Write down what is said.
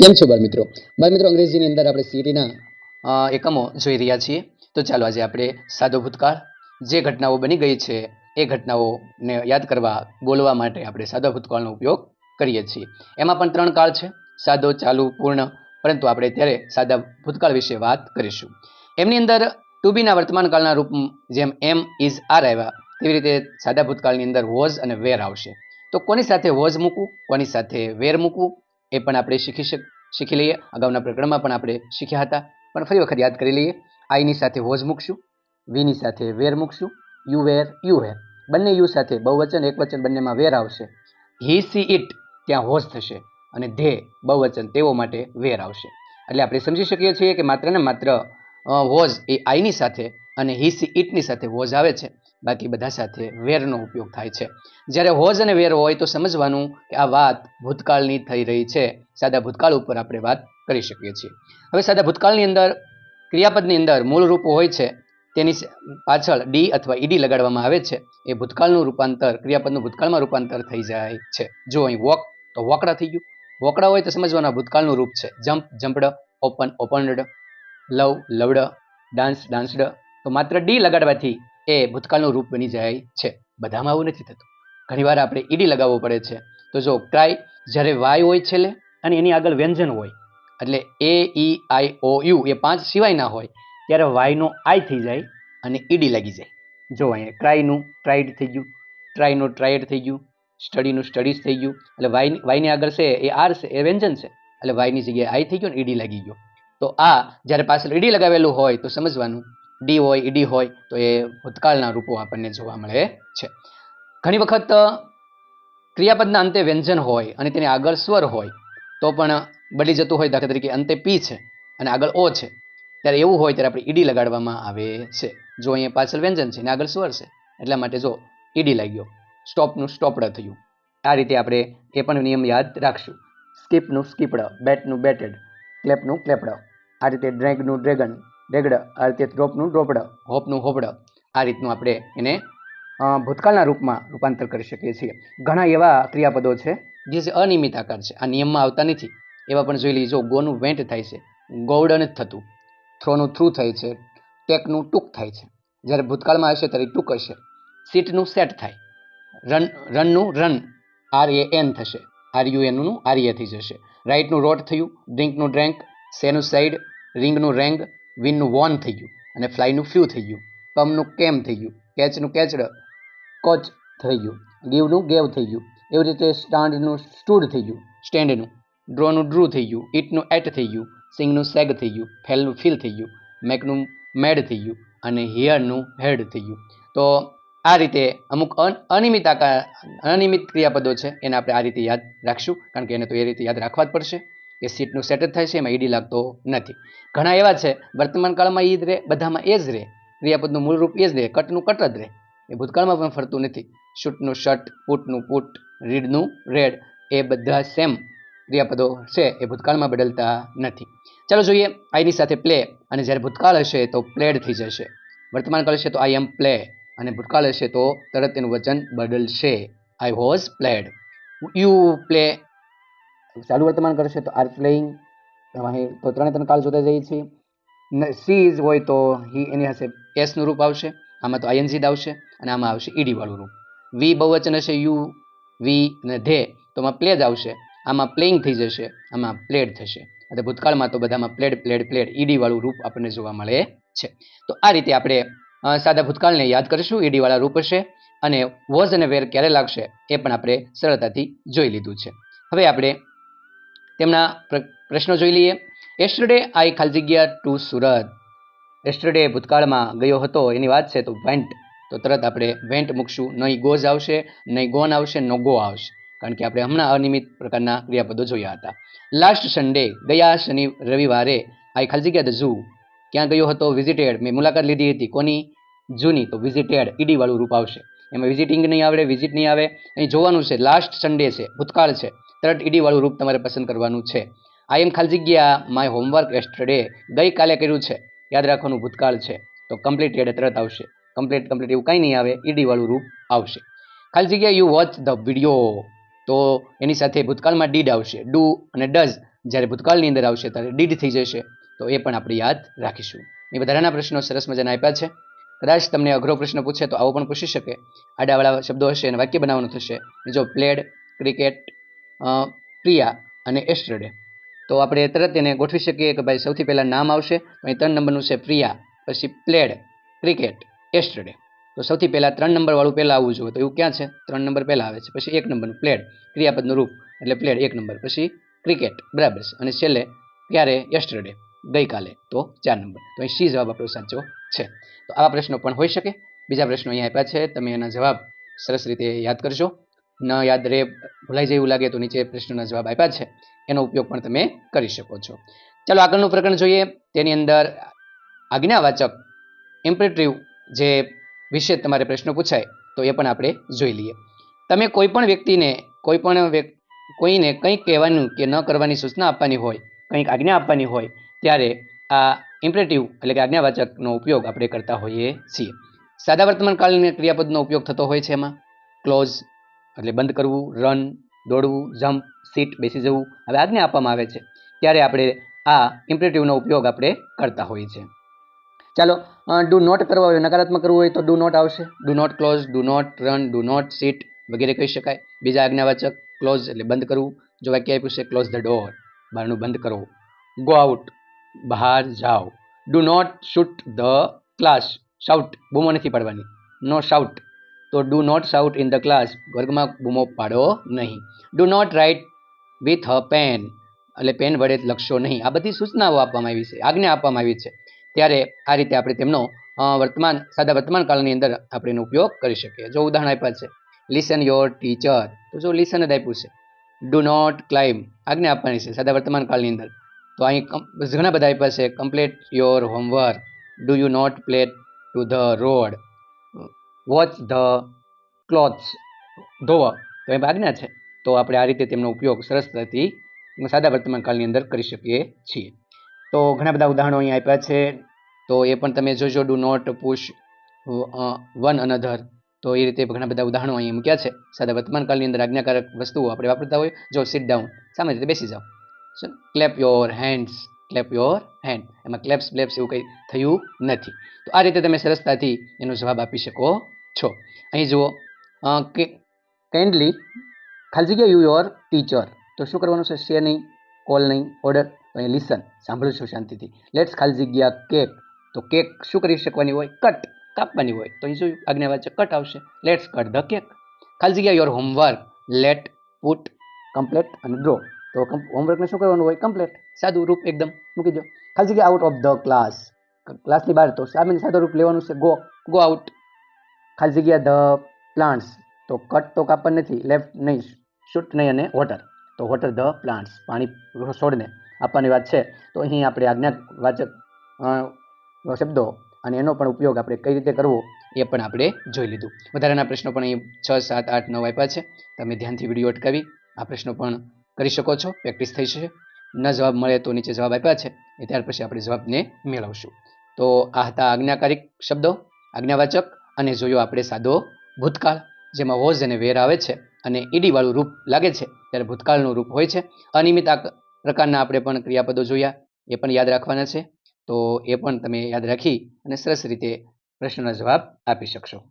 કેમ છો બાળ મિત્રો? બાળ મિત્રો, અંગ્રેજીની અંદર આપણે સીટીના એકમો જોઈ રહ્યા છીએ. તો ચાલો આજે આપણે સાદો ભૂતકાળ, જે ઘટનાઓ બની ગઈ છે, એ ઘટનાઓને યાદ કરવા, બોલવા માટે આપણે સાદો ભૂતકાળનો ઉપયોગ કરીએ છીએ. એમાં પણ ત્રણ કાળ છે. સાદો, ચાલુ, પૂર્ણ, પરંતુ આપણે ત્યારે સાદા ભૂતકાળ વિશે વાત કરીશું. એમની અંદર ટુ બીના વર્તમાન કાળના રૂપ જેમ એમ ઇઝ આર આવ્યા, તેવી રીતે સાદા ભૂતકાળની અંદર વોઝ અને વેર આવશે. તો કોની સાથે વોઝ મૂકવું? કોની સાથે વેર મૂકવું? એ પણ આપણે શીખી શીખી લઈએ. અગાઉના પ્રકરણમાં પણ આપણે શીખ્યા હતા. પણ ફરી વખત યાદ કરી લઈએ. આઈની સાથે વોઝ મૂકશું. વીની સાથે વેર મૂકશું. યુ વેર યુ વેર બંને યુ સાથે બહુવચન, એકવચન બંનેમાં વેર આવશે. હી સી ઇટ ત્યાં હોઝ થશે અને ધે બહુવચન તેઓ માટે વેર આવશે. એટલે આપણે સમજી શકીએ છીએ કે માત્ર ને માત્ર વોઝ એ આઈની સાથે અને હી સી ઇટની સાથે વોઝ આવે છે. બાકી બધા સાથે વેરનો ઉપયોગ થાય છે. જ્યારે હોજ અને વેર હોય તો સમજવાનું કે આ વાત ભૂતકાળની થઈ રહી છે. સાદા ભૂતકાળ ઉપર આપણે વાત કરી શકીએ છીએ. હવે સાદા ભૂતકાળની અંદર, ક્રિયાપદની અંદર મૂળ રૂપ હોય છે. તેની પાછળ ડી અથવા ઈડી લગાડવામાં આવે છે. એ ભૂતકાળનું રૂપાંતર, ક્રિયાપદનું ભૂતકાળમાં રૂપાંતર થઈ જાય છે. જો અહીં વોક, તો વોકડા થઈ ગયું. વોકડા હોય તો સમજવાના ભૂતકાળનું રૂપ છે. Jump jumped open, opened, love, loved, dance, danced. તો માત્ર ડી લગાડવાથી એ ભૂતકાળનું રૂપ બની જાય છે. બધામાં આવું નથી થતું. ઘણીવાર આપણે ઈડી લગાવવું પડે છે. તો જો ક્રાય જ્યારે વાય હોય છેલ્લે અને એની આગળ વ્યંજન હોય, એટલે એ, ઈ, આઈ, ઓ, યુ એ પાંચ સિવાય ના હોય, ત્યારે વાયનો આઈ થઈ જાય અને ઈડી લાગી જાય. જો અહીંયા ક્રાયનું ટ્રાઇડ થઈ ગયું ટ્રાયનું ટ્રાયડ થઈ ગયું, સ્ટડીનું સ્ટડીઝ થઈ ગયું, એટલે વાયની વાયની આગળ છે, એ આર છે, એ વ્યંજન છે, એટલે વાયની જગ્યાએ આઈ થઈ ગયું ને ઈડી લાગી ગયો. તો આ જ્યારે પાછળ ઈડી લગાવેલું હોય તો સમજવાનું ડી હોય, ઈડી હોય, તો એ ભૂતકાળના રૂપો આપણને જોવા મળે છે. ઘણી વખત ક્રિયાપદના અંતે વ્યંજન હોય અને તેની આગળ સ્વર હોય, તો પણ બદલી જતું હોય, દાખલા તરીકે અંતે પી છે અને આગળ ઓ છે, ત્યારે એવું હોય ત્યારે આપણે ઈડી લગાડવામાં આવે છે. જો અહીંયા પાછળ વ્યંજન છે અને આગળ સ્વર છે, એટલા માટે જો ઈડી લાગ્યો, સ્ટોપનું સ્ટોપડ થયું. આ રીતે આપણે એ પણ નિયમ યાદ રાખશું. સ્કીપનું સ્કીપડ, બેટનું બેટેડ, ક્લેપનું ક્લેપડ. આ રીતે ડ્રેગનું ડ્રેગન ડ્રેગડ આ રીતે ડ્રોપનું ડ્રોપડ હોપનું હોપડ, આ રીતનું આપણે એને ભૂતકાળના રૂપમાં રૂપાંતર કરી શકીએ છીએ. ઘણા એવા ક્રિયાપદો છે જે અનિયમિત આકાર છે. આ નિયમમાં આવતા નથી. એવા પણ જોઈ લઈએ જો ગોનું વેન્ટ થાય છે, ગોવડન જ થતું. થ્રોનું થ્રુ થાય છે, ટેકનું ટૂંક થાય છે. જ્યારે ભૂતકાળમાં હશે ત્યારે ટૂંક હશે. સીટનું સેટ થાય. રન, રનનું રન, આર એ એન થશે. આર યુ એનનું આર એ થઈ જશે. રાઇટનું રોટ થયું, ડ્રિંકનું ડ્રેન્ક સેનું સાઈડ, રિંગનું રેંગ વિનનું વોન થઈ ગયું અને ફ્લાયનું ફ્યુ થઈ ગયું કમનું કેમ થઈ ગયું કેચનું કેચડ કોચ થઈ ગયું ગીવનું ગેવ થઈ ગયું એવી રીતે સ્ટાન્ડનું સ્ટૂડ થઈ ગયું સ્ટેન્ડનું ડ્રોનું ડ્રુ થઈ ગયું ઇટનું એટ થઈ ગયું સિંગનું સેગ થઈ ગયું ફેલનું ફીલ થઈ ગયું મેકનું મેડ થઈ ગયું અને હિયરનું હેડ થઈ ગયું તો આ રીતે અમુક અન- અનિયમિત આકાર અનિયમિત ક્રિયાપદો છે એને આપણે આ રીતે યાદ રાખશું કારણ કે એને તો એ રીતે યાદ રાખવા જ પડશે કે સીટનું સેટ જ થાય છે, એમાં ઈડી લાગતો નથી. ઘણા એવા છે, વર્તમાન કાળમાં ઈ જ રહે બધામાં એ જ રહે ક્રિયાપદનું મૂળ રૂપ એ જ રહે કટનું કટ જ રહે એ ભૂતકાળમાં પણ ફરતું નથી. શૂટનું શટ, પુટનું પુટ, રીડનું રેડ, એ બધા સેમ ક્રિયાપદો છે, એ ભૂતકાળમાં બદલતા નથી. ચાલો જોઈએ આઈની સાથે પ્લે અને જ્યારે ભૂતકાળ હશે તો પ્લેડ થઈ જશે. વર્તમાન કાળ હશે તો આઈ એમ પ્લે અને ભૂતકાળ હશે તો તરત તેનું વચન બદલશે. I was played you play ચાલુ વર્તમાન કરશે તો આર પ્લેઇંગ તો ત્રણે ત્રણ કાળ જોતા જઈએ છીએ. સી ઇઝ હોય તો હી, એની હશે એસનું રૂપ આવશે, આમાં તો આઈએનજી આવશે, અને આમાં આવશે ઈડીવાળું રૂપ. વી બહુવચન હશે યુ વી અને ધે, તો આમાં પ્લે જ આવશે. આમાં પ્લેઇંગ થઈ જશે, આમાં પ્લેડ થશે. એટલે ભૂતકાળમાં તો બધામાં પ્લેડ પ્લેડ પ્લેડ ઈડીવાળું રૂપ આપણને જોવા મળે છે. તો આ રીતે આપણે સાદા ભૂતકાળને યાદ કરીશું. ઈડીવાળા રૂપ હશે, અને વોઝ અને વેર ક્યારે લાગશે એ પણ આપણે સરળતાથી જોઈ લીધું છે. હવે આપણે તેમના પ્ર- પ્રશ્નો જોઈ લઈએ. એસ્ટરડે આઈ ખાલી ટુ સુરત. એસ્ટરડે ભૂતકાળમાં ગયો હતો, એની વાત છે તો વેન્ટ તો તરત આપણે વેન્ટ મૂકશું. નહીં ગોઝ આવશે, નહીં ગોન આવશે નો ગો આવશે. કારણ કે આપણે હમણાં અનિયમિત પ્રકારના ક્રિયાપદો જોયા હતા. લાસ્ટ સન્ડે ગયા શનિ, રવિવારે આઈ ખાલી જગ્યા ધ ઝૂ ક્યાં ગયો હતો? વિઝિટેડ મેં મુલાકાત લીધી હતી. કોની? જૂની તો વિઝિટેડ ઈડી વાળું રૂપ આવશે. એમાં વિઝિટિંગ નહીં આવડે વિઝિટ નહીં આવે. અહીં જોવાનું છે લાસ્ટ સન્ડે છે, ભૂતકાળ છે. તરત ઈડી વાળું રૂપ તમારે પસંદ કરવાનું છે. આઈ એમ ખાલી જગ્યા માય હોમવર્ક એસ્ટરડે ગઈકાલે કર્યું છે, યાદ રાખવાનું ભૂતકાળ છે. તો કમ્પ્લીટેડ તરત આવશે. કમ્પ્લીટ કમ્પ્લીટ એવું કંઈ નહીં આવે ઈડીવાળું રૂપ આવશે. ખાલી જગ્યા યુ વોચ ધ વીડિયો તો એની સાથે ભૂતકાળમાં ડીડ આવશે. ડુ અને ડઝ જ્યારે ભૂતકાળની અંદર આવશે, ત્યારે ડીડ થઈ જશે. તો એ પણ આપણે યાદ રાખીશું. એ વધારાના પ્રશ્નો સરસ મજાના આપ્યા છે. કદાચ તમને અઘરો પ્રશ્ન પૂછે તો આવો પણ પૂછી શકે. આડાવાળા શબ્દો હશે અને વાક્ય બનાવવાનું થશે. જો પ્લેડ ક્રિકેટ પ્રિયા અને એસ્ટરડે તો આપણે તરત એને ગોઠવી શકીએ કે ભાઈ સૌથી પહેલાં નામ આવશે અહીં ત્રણ નંબરનું છે પ્રિયા, પછી પ્લેડ ક્રિકેટ એસ્ટરડે તો સૌથી પહેલાં ત્રણ નંબરવાળું પહેલાં આવવું જોઈએ તો એવું ક્યાં છે? ત્રણ નંબર પહેલાં આવે છે. પછી એક નંબરનું પ્લેડ ક્રિયાપદનું રૂપ. એટલે પ્લેડ એક નંબર. પછી ક્રિકેટ બરાબર છે. અને છેલ્લે, ક્યારે? યસ્ટરડે ગઈકાલે. તો ચાર નંબર. તો અહીં સી જવાબ આપણો સાચો છે. તો આવા પ્રશ્નો પણ હોઈ શકે. બીજા પ્રશ્નો અહીંયા આપ્યા છે. તમે એના જવાબ સરસ રીતે યાદ કરજો. ન યાદ રહે ભૂલાઈ જાય એવું લાગે તો નીચે પ્રશ્નોના જવાબ આપ્યા છે. એનો ઉપયોગ પણ તમે કરી શકો છો. ચાલો આગળનું પ્રકરણ જોઈએ. તેની અંદર આજ્ઞાવાચક, ઇમ્પરેટિવ જે વિશે તમારે પ્રશ્નો પૂછાય, તો એ પણ આપણે જોઈ લઈએ. તમે કોઈ પણ વ્યક્તિને, કોઈ પણ કોઈને કંઈક કહેવાનું કે ન કરવાની સૂચના આપવાની હોય, કંઈક આજ્ઞા આપવાની હોય ત્યારે આ ઇમ્પરેટિવ એટલે કે આજ્ઞાવાચકનો ઉપયોગ આપણે કરતા હોઈએ છીએ. સાદા વર્તમાન કાળની ક્રિયાપદનો ઉપયોગ થતો હોય છે એમાં. ક્લોઝ એટલે બંધ કરવું રન દોડવું જમ્પ સીટ બેસી જવું હવે આજ્ઞા આપવામાં આવે છે. ત્યારે આપણે આ ઇમ્પરેટિવનો ઉપયોગ આપણે કરતા હોઈએ છીએ. ચાલો ડુ નોટ કરવા હોય, નકારાત્મક કરવું હોય તો ડુ નોટ આવશે. Do not close do not run do not sit વગેરે કહી શકાય. બીજા આજ્ઞાવાચક ક્લોઝ એટલે બંધ કરવું. જો વાક્ય આપ્યું છે ક્લોઝ ધ ડોર બહારનું બંધ કરવું ગો આઉટ બહાર જાઓ. Do not shoot the class shout બૂમો નથી પાડવાની. નો શાઉટ તો do not shout in the class વર્ગમાં બૂમો પાડો નહીં. Do not write with a pen એટલે પેન વડે લખશો નહીં. આ બધી સૂચનાઓ આપવામાં આવી છે. આજ્ઞા આપવામાં આવી છે. ત્યારે આ રીતે આપણે તેમનો વર્તમાન, સાદા વર્તમાન કાળની અંદર આપણે એનો ઉપયોગ કરી શકીએ. જો ઉદાહરણ આપ્યા છે. લિસન યોર ટીચર તો જો લિસન જ આપ્યું છે. ડુ નોટ ક્લાઇમ્બ આજ્ઞા આપવાની છે સાદા વર્તમાન કાળની અંદર. તો અહીં ઘણા બધા આપ્યા છે. Complete your homework do you not play to the road watch the clothes ધોવા. તો એ આજ્ઞા છે. તો આપણે આ રીતે તેમનો ઉપયોગ સરળતાથી સાદા વર્તમાન કાળની અંદર કરી શકીએ છીએ. તો ઘણા બધા ઉદાહરણો અહીં આપ્યા છે. તો એ પણ તમે જોજો. Do not push one another તો એ રીતે ઘણા બધા ઉદાહરણો અહીં મૂક્યા છે. સાદા વર્તમાન કાળની અંદર આજ્ઞાકારક વસ્તુઓ આપણે વાપરતા હોય. જો સિટ ડાઉન સામાન્ય રીતે બેસી જાઓ. Clap your hands clap your hand એમાં ક્લેપ્સ બ્લેપ્સ એવું કંઈ થયું નથી. તો આ રીતે તમે સરસતાથી એનો જવાબ આપી શકો છો. અહીં જુઓ કે કેન્ડલી ખાલી જગ્યા યુ યોર ટીચર તો શું કરવાનું છે? શે નહીં કોલ નહીં ઓર્ડર અહીં લિસન સાંભળું છું શાંતિથી. લેટ્સ ખાલી જગ્યા કેક તો કેક શું કરી શકવાની હોય? કટ કાપવાની હોય. તો અહીં શું આજ્ઞાવાચક કટ આવશે. લેટ્સ કટ ધ કેક ખાલી જગ્યા your homework let put complete અને ડ્રો તો હોમવર્કને શું કરવાનું હોય? કમ્પ્લેટ સાદું રૂપ એકદમ. મૂકી દો ખાલી જગ્યા આઉટ ઓફ ધ ક્લાસ ક્લાસની બહાર તો સામેનું સાદું રૂપ લેવાનું છે. ગો ગો આઉટ ખાલી જગ્યા ધ પ્લાન્ટ્સ તો કટ તો કાપડ નથી. લેફ્ટ નહીં. શૂટ નહીં અને વોટર તો વોટર ધ પ્લાન્ટ્સ પાણી છોડને. આપવાની વાત છે. તો અહીં આપણે આજ્ઞાવાચક શબ્દો અને એનો પણ ઉપયોગ આપણે કઈ રીતે કરવો એ પણ આપણે જોઈ લીધું. વધારાના પ્રશ્નો પણ અહીં છ, સાત, આઠ, નવ આપ્યા છે. તમે ધ્યાનથી વીડિયો અટકાવી આ પ્રશ્નો પણ કરી શકો છો? પ્રેક્ટિસ થઈ છે ન જવાબ મળે તો નીચે જવાબ આપ્યા છે. એ ત્યાર પછી આપણે જવાબને મેળવશું. તો આ હતા આજ્ઞાકારિક શબ્દો, આજ્ઞાવાચક અને જોયો આપણે સાદો ભૂતકાળ, જેમાં વોઝ અને વેર આવે છે અને ઈડીવાળું રૂપ લાગે છે. ત્યારે ભૂતકાળનું રૂપ હોય છે. અનિયમિત આ પ્રકારના આપણે પણ ક્રિયાપદો જોયા. એ પણ યાદ રાખવાના છે. તો એ પણ તમે યાદ રાખી અને સરસ રીતે પ્રશ્નના જવાબ આપી શકશો.